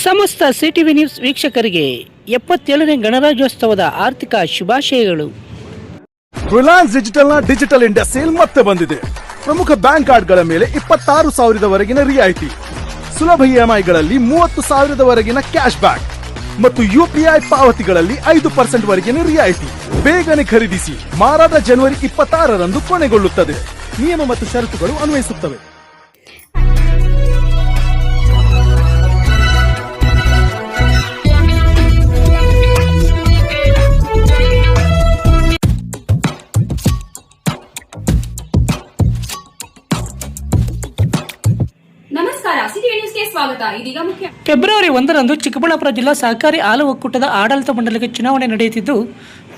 ಸಮಸ್ತ CTV news ವೀಕ್ಷಕರಿಗೆ ಎಪ್ಪತ್ತೇಳನೇ ಗಣರಾಜ್ಯೋತ್ಸವದ ಆರ್ಥಿಕ ಶುಭಾಶಯಗಳು. ರಿಲಯನ್ಸ್ ಡಿಜಿಟಲ್ನ ಡಿಜಿಟಲ್ ಇಂಡಿಯಾ ಸೇಲ್ ಮತ್ತೆ ಬಂದಿದೆ. ಪ್ರಮುಖ ಬ್ಯಾಂಕ್ ಕಾರ್ಡ್ಗಳ ಮೇಲೆ ಇಪ್ಪತ್ತಾರು ಸಾವಿರದವರೆಗಿನ ರಿಯಾಯಿತಿ. ಸುಲಭ ಇಎಂಐಗಳಲ್ಲಿ ಮೂವತ್ತು ಸಾವಿರದವರೆಗಿನ ಕ್ಯಾಶ್ ಬ್ಯಾಕ್ ಮತ್ತು ಯುಪಿಐ ಪಾವತಿಗಳಲ್ಲಿ ಐದು ಪರ್ಸೆಂಟ್ ವರೆಗಿನ ರಿಯಾಯಿತಿ. ಬೇಗನೆ ಖರೀದಿಸಿ ಮಾರಾಟ ಜನವರಿ ಇಪ್ಪತ್ತಾರರಂದು ಕೊನೆಗೊಳ್ಳುತ್ತದೆ. ನಿಯಮ ಮತ್ತು ಷರತ್ತುಗಳು ಅನ್ವಯಿಸುತ್ತವೆ. ಫೆಬ್ರವರಿ ಒಂದರಂದು ಚಿಕ್ಕಬಳ್ಳಾಪುರ ಜಿಲ್ಲಾ ಸಹಕಾರಿ ಹಾಲು ಒಕ್ಕೂಟದ ಆಡಳಿತ ಮಂಡಳಿಗೆ ಚುನಾವಣೆ ನಡೆಯುತ್ತಿದ್ದು,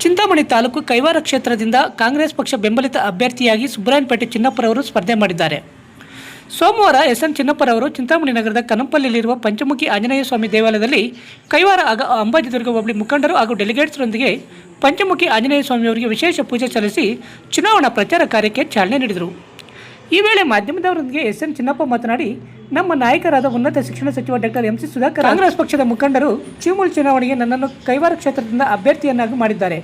ಚಿಂತಾಮಣಿ ತಾಲೂಕು ಕೈವಾರ ಕ್ಷೇತ್ರದಿಂದ ಕಾಂಗ್ರೆಸ್ ಪಕ್ಷ ಬೆಂಬಲಿತ ಅಭ್ಯರ್ಥಿಯಾಗಿ ಸುಬ್ರಾಯನ್ಪೇಟೆ ಚಿನ್ನಪ್ಪರವರು ಸ್ಪರ್ಧೆ ಮಾಡಿದ್ದಾರೆ. ಸೋಮವಾರ ಎಸ್ ಎನ್ ಚಿನ್ನಪ್ಪರವರು ಚಿಂತಾಮಣಿ ನಗರದ ಕನಂಪಲ್ಲಿರುವ ಪಂಚಮುಖಿ ಆಂಜನೇಯ ಸ್ವಾಮಿ ದೇವಾಲಯದಲ್ಲಿ ಕೈವಾರ ಆಗ ಅಂಬಾಜಿದುರ್ಗ ಹೋಬಳಿ ಮುಖಂಡರು ಹಾಗೂ ಡೆಲಿಗೇಟ್ಸ್ರೊಂದಿಗೆ ಪಂಚಮುಖಿ ಆಂಜನೇಯ ಸ್ವಾಮಿಯವರಿಗೆ ವಿಶೇಷ ಪೂಜೆ ಸಲ್ಲಿಸಿ ಚುನಾವಣಾ ಪ್ರಚಾರ ಕಾರ್ಯಕ್ಕೆ ಚಾಲನೆ ನೀಡಿದರು. ಈ ವೇಳೆ ಮಾಧ್ಯಮದವರೊಂದಿಗೆ ಎಸ್ ಎಂ ಚಿನ್ನಪ್ಪ ಮಾತನಾಡಿ ನಮ್ಮ ನಾಯಕರಾದ ಉನ್ನತ ಶಿಕ್ಷಣ ಸಚಿವ doctor M C Sudhakar Congress ಪಕ್ಷದ ಮುಖಂಡರು ಚಿಮುಲ್ ಚುನಾವಣೆಗೆ ನನ್ನನ್ನು ಕೈವಾರ ಕ್ಷೇತ್ರದಿಂದ ಅಭ್ಯರ್ಥಿಯನ್ನಾಗಿ ಮಾಡಿದ್ದಾರೆ.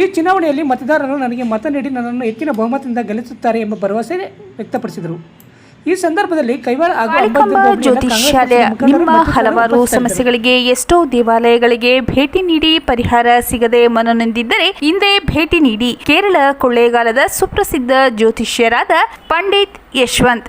ಈ ಚುನಾವಣೆಯಲ್ಲಿ ಮತದಾರರು ನನಗೆ ಮತ ನೀಡಿ ನನ್ನನ್ನು ಹೆಚ್ಚಿನ ಬಹುಮತದಿಂದ ಗೆಲ್ಲಿಸುತ್ತಾರೆ ಎಂಬ ಭರವಸೆ ವ್ಯಕ್ತಪಡಿಸಿದರು. ಈ ಸಂದರ್ಭದಲ್ಲಿ ಕೈವಾರ ಹಾಗೂ ಜ್ಯೋತಿಷ್ಯಾಲಯ ನಿಮ್ಮ ಹಲವಾರು ಸಮಸ್ಯೆಗಳಿಗೆ ಎಷ್ಟೋ ದೇವಾಲಯಗಳಿಗೆ ಭೇಟಿ ನೀಡಿ ಪರಿಹಾರ ಸಿಗದೆ ಮನನೊಂದಿದ್ದರೆ ಹಿಂದೆ ಭೇಟಿ ನೀಡಿ ಕೇರಳ ಕೊಳ್ಳೇಗಾಲದ ಸುಪ್ರಸಿದ್ಧ ಜ್ಯೋತಿಷ್ಯರಾದ ಪಂಡಿತ್ ಯಶವಂತ್.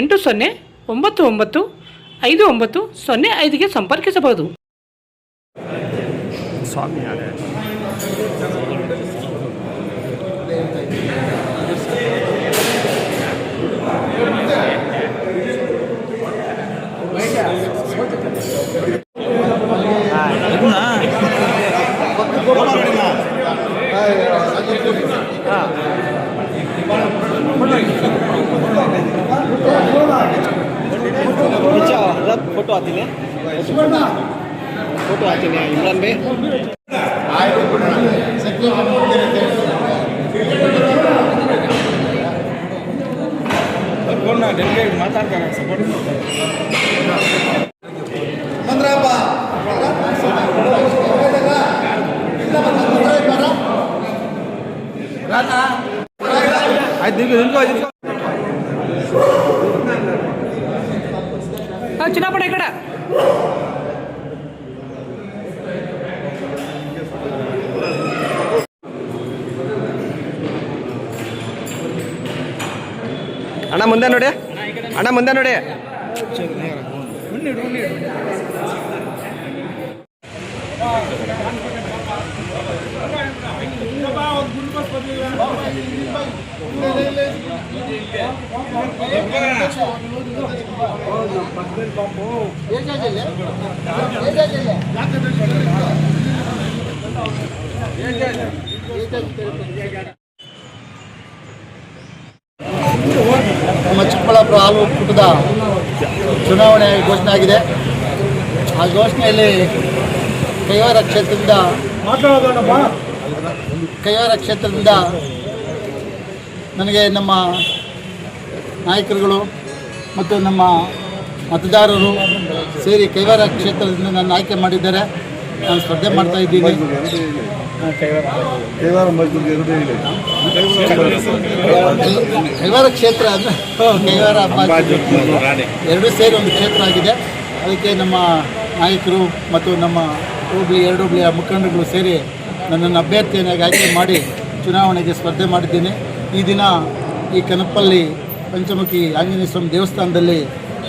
ಎಂಟು ಸೊನ್ನೆ ಒಂಬತ್ತು ಒಂಬತ್ತು ಐದು ಒಂಬತ್ತು ಸೊನ್ನೆ ಐದಿಗೆ ಸಂಪರ್ಕಿಸಬಹುದು. ಹಾಕ್ತೀನಿ ಫೋಟೋ ಹಾಕ್ತೀನಿ ಇಮ್ರಾನ್ ಬೇ ಫೋನ್ ಸಪೋರ್ಟ್ ಅಣ್ಣ ಮುಂದೆ ನೋಡಿ. ಅಣ್ಣ ಮುಂದೆ ನೋಡಿ ನಮ್ಮ ಚಿಕ್ಕಬಳ್ಳಾಪುರ ಹಾಲು ಒಕ್ಕೂಟದ ಚುನಾವಣೆ ಘೋಷಣೆ ಆಗಿದೆ. ಆ ಘೋಷಣೆಯಲ್ಲಿ ಕೈವಾರ ಕ್ಷೇತ್ರದಿಂದ ಕೈವಾರ ಕ್ಷೇತ್ರದಿಂದ ನನಗೆ ನಮ್ಮ ನಾಯಕರುಗಳು ಮತ್ತು ನಮ್ಮ ಮತದಾರರು ಸೇರಿ ಕೈವಾರ ಕ್ಷೇತ್ರದಿಂದ ನನ್ನ ಆಯ್ಕೆ ಮಾಡಿದ್ದಾರೆ. ನಾನು ಸ್ಪರ್ಧೆ ಮಾಡ್ತಾ ಇದ್ದೀನಿ. ಕೈವಾರ ಕ್ಷೇತ್ರ ಅಂದರೆ ಕೈವಾರ ಎರಡೂ ಸೇರಿ ಒಂದು ಕ್ಷೇತ್ರ ಆಗಿದೆ. ಅದಕ್ಕೆ ನಮ್ಮ ನಾಯಕರು ಮತ್ತು ನಮ್ಮ ಹುಬ್ಳಿ ಎರಡು ಹುಬ್ಳಿಯ ಮುಖಂಡರುಗಳು ಸೇರಿ ನನ್ನನ್ನು ಅಭ್ಯರ್ಥಿಯನ್ನಾಗಿ ಆಯ್ಕೆ ಮಾಡಿ ಚುನಾವಣೆಗೆ ಸ್ಪರ್ಧೆ ಮಾಡಿದ್ದೀನಿ. ಈ ದಿನ ಈ ಕನಪಲ್ಲಿ ಪಂಚಮುಖಿ ಆಂಜನೇಯ ಸ್ವಾಮಿ ದೇವಸ್ಥಾನದಲ್ಲಿ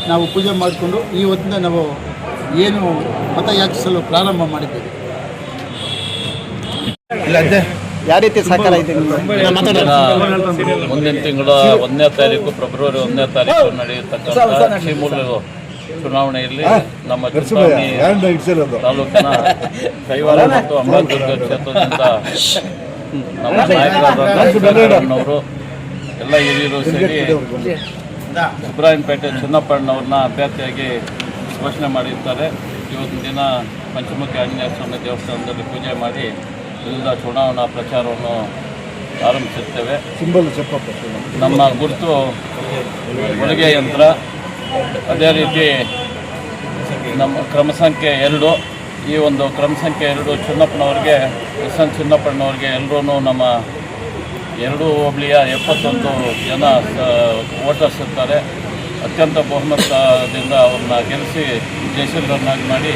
ನಾವು ಪೂಜೆ ಮಾಡಿಕೊಂಡು ಈ ಹೊತ್ತಿನ ನಾವು ಏನು ಮತ ಯಾಚಿಸಲು ಪ್ರಾರಂಭ ಮಾಡಿದ್ದೇವೆ ಯಾವ ರೀತಿ ಸಹಕಾರ ಇದೆ? ಮುಂದಿನ ತಿಂಗಳ ಒಂದನೇ ತಾರೀಕು ಫೆಬ್ರವರಿ ಒಂದನೇ ತಾರೀಕು ನಡೆಯತಕ್ಕಂಥ ಶ್ರೀಮೂಲ ಚುನಾವಣೆಯಲ್ಲಿ ನಮ್ಮ ತಾಲೂಕಿನ ಕೈವಾರ ಮತ್ತು ಅಂಬೇಡ್ಕರ್ ಕ್ಷೇತ್ರದಿಂದ ನಮ್ಮ ನಾಯಕರಾದವರು ಎಲ್ಲ ಹಿರಿಯರು ಸೇರಿ ಇಬ್ರಾಹಿಂಪೇಟೆ ಚಿನ್ನಪ್ಪಣ್ಣವ್ರನ್ನ ಅಭ್ಯರ್ಥಿಯಾಗಿ ಘೋಷಣೆ ಮಾಡಿರ್ತಾರೆ. ಇವತ್ತಿನ ದಿನ ಪಂಚಮುಖಿ ಆಂಜನೇಯ ಸ್ವಾಮಿ ದೇವಸ್ಥಾನದಲ್ಲಿ ಪೂಜೆ ಮಾಡಿ ಇಲ್ಲಿಂದ ಚುನಾವಣಾ ಪ್ರಚಾರವನ್ನು ಆರಂಭಿಸುತ್ತೇವೆ. ಸಿಂಬಲ್ ನಮ್ಮ ಗುರುತು ಹೊಲಿಗೆ ಯಂತ್ರ. ಅದೇ ರೀತಿ ನಮ್ಮ ಕ್ರಮ ಸಂಖ್ಯೆ ಎರಡು. ಈ ಒಂದು ಕ್ರಮ ಸಂಖ್ಯೆ ಎರಡು ಚಿನ್ನಪ್ಪನವ್ರಿಗೆ ಎಸ್ ಎನ್ ಚಿನ್ನಪ್ಪನವ್ರಿಗೆ ಎಲ್ಲರೂ ನಮ್ಮ ಎರಡು ಹೋಬಳಿಯ ಎಪ್ಪತ್ತೊಂದು ಜನ ವೋಟರ್ಸ್ ಇರ್ತಾರೆ. ಅತ್ಯಂತ ಬಹುಮತದಿಂದ ಅವ್ರನ್ನ ಗೆಲ್ಲಿಸಿ ಜಯಶೀಲರನ್ನಾಗಿ ಮಾಡಿ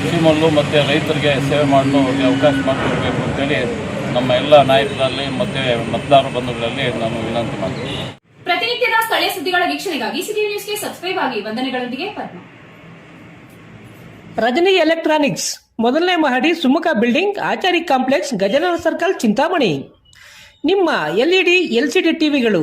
ಕೃಷಿಮಲ್ಲು ಮತ್ತು ರೈತರಿಗೆ ಸೇವೆ ಮಾಡಲು ಅವ್ರಿಗೆ ಅವಕಾಶ ಮಾಡಿಕೊಡ್ಬೇಕು ಅಂತೇಳಿ ನಮ್ಮ ಎಲ್ಲ ನಾಯಕರಲ್ಲಿ ಮತ್ತು ಮತದಾರ ಬಂಧುಗಳಲ್ಲಿ ನಾನು ವಿನಂತಿ ಮಾಡ್ತೀನಿ. ಪ್ರತಿನಿತ್ಯದ ಸ್ಥಳೀಯ ಸುದ್ದಿಗಳ ವೀಕ್ಷಣೆಗಾಗಿ ಸಿಟಿ ನ್ಯೂಸ್ಗೆ ಸಬ್ಸ್ಕ್ರೈಬ್ ಆಗಿ ವಂದನೆಗಳೊಂದಿಗೆ ಪದ್ಮ. ರಜನಿ ಎಲೆಕ್ಟ್ರಾನಿಕ್ಸ್ ಮೊದಲನೇ ಮಹಡಿ Sumukha building Achari complex Gajanana circle Chintamani. ನಿಮ್ಮ ಎಲ್ಇಡಿ ಎಲ್ಸಿಡಿ ಟಿವಿಗಳು.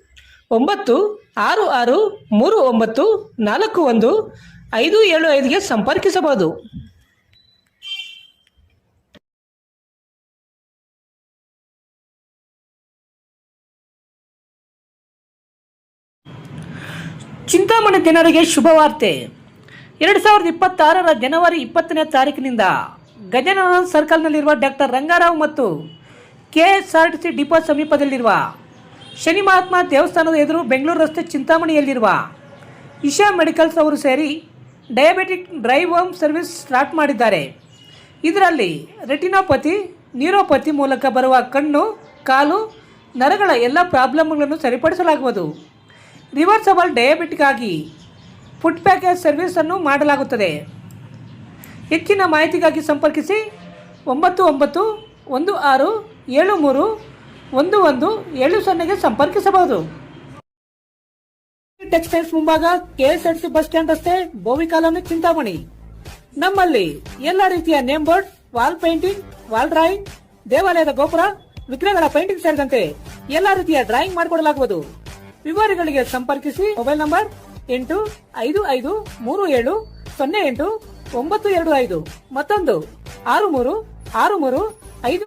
ಒಂಬತ್ತು, ಆರು ಆರು, ಮೂರು, ಒಂಬತ್ತು, ನಾಲ್ಕು, ಒಂದು, ಐದು, ಏಳು ಐದುಗೆ ಸಂಪರ್ಕಿಸಬಹುದು. ಚಿಂತಾಮಣಿ ಜನರಿಗೆ ಶುಭವಾರ್ತೆ. ಎರಡು ಸಾವಿರದ ಇಪ್ಪತ್ತಾರರ ಜನವರಿ ಇಪ್ಪತ್ತನೇ ತಾರೀಕಿನಿಂದ ಗಜಾನನ ಸರ್ಕಲ್ನಲ್ಲಿರುವ ಡಾಕ್ಟರ್ ರಂಗಾರಾವ್ ಮತ್ತು K S R T C depot ಸಮೀಪದಲ್ಲಿರುವ ಶನಿ ಮಹಾತ್ಮ ದೇವಸ್ಥಾನದ ಎದುರು ಬೆಂಗಳೂರು ರಸ್ತೆ ಚಿಂತಾಮಣಿಯಲ್ಲಿರುವ ಇಶಾ ಮೆಡಿಕಲ್ಸ್ ಅವರು ಸೇರಿ diabetic drive home service start ಮಾಡಿದ್ದಾರೆ. ಇದರಲ್ಲಿ ರೆಟಿನೋಪತಿ, ನ್ಯೂರೋಪತಿ ಮೂಲಕ ಬರುವ ಕಣ್ಣು, ಕಾಲು, ನರಗಳ ಎಲ್ಲ ಪ್ರಾಬ್ಲಮ್ಗಳನ್ನು ಸರಿಪಡಿಸಲಾಗುವುದು. ರಿವರ್ಸಬಲ್ ಡಯಾಬಿಟಿಕ್ ಆಗಿ ಫುಡ್ ಪ್ಯಾಕೇಜ್ ಸರ್ವಿಸನ್ನು ಮಾಡಲಾಗುತ್ತದೆ. ಹೆಚ್ಚಿನ ಮಾಹಿತಿಗಾಗಿ ಸಂಪರ್ಕಿಸಿ ಒಂಬತ್ತು ಒಂಬತ್ತು ಒಂದು ಆರು ಏಳು ಮೂರು ಒಂದು ಒಂದು ಏಳು ಸೊನ್ನೆಗೆ ಸಂಪರ್ಕಿಸಬಹುದು. ಟೆಕ್ಸ್ಟೈಲ್ಸ್ ಮುಂಭಾಗ ಕೆಎಸ್ಆರ್ಸಿ ಬಸ್ ಸ್ಟ್ಯಾಂಡ್ ರಸ್ತೆ, ಬೋವಿ ಕಾಲೋನಿ, ಚಿಂತಾಮಣಿ. ನಮ್ಮಲ್ಲಿ ಎಲ್ಲ ರೀತಿಯ name board, wall painting, wall drawing, ದೇವಾಲಯದ ಗೋಪುರ, ವಿಗ್ರಹಗಳ ಪೇಂಟಿಂಗ್ ಸೇರಿದಂತೆ ಎಲ್ಲ ರೀತಿಯ ಡ್ರಾಯಿಂಗ್ ಮಾಡಿಕೊಡಲಾಗುವುದು. ವಿವರಗಳಿಗೆ ಸಂಪರ್ಕಿಸಿ ಮೊಬೈಲ್ ನಂಬರ್ ಎಂಟು ಐದು ಐದು ಮೂರು ಏಳು ಸೊನ್ನೆ ಎಂಟು ಒಂಬತ್ತು ಎರಡು ಐದು. ಮತ್ತೊಂದು ಆರು ಮೂರು ಆರು ಮೂರು ಐದು.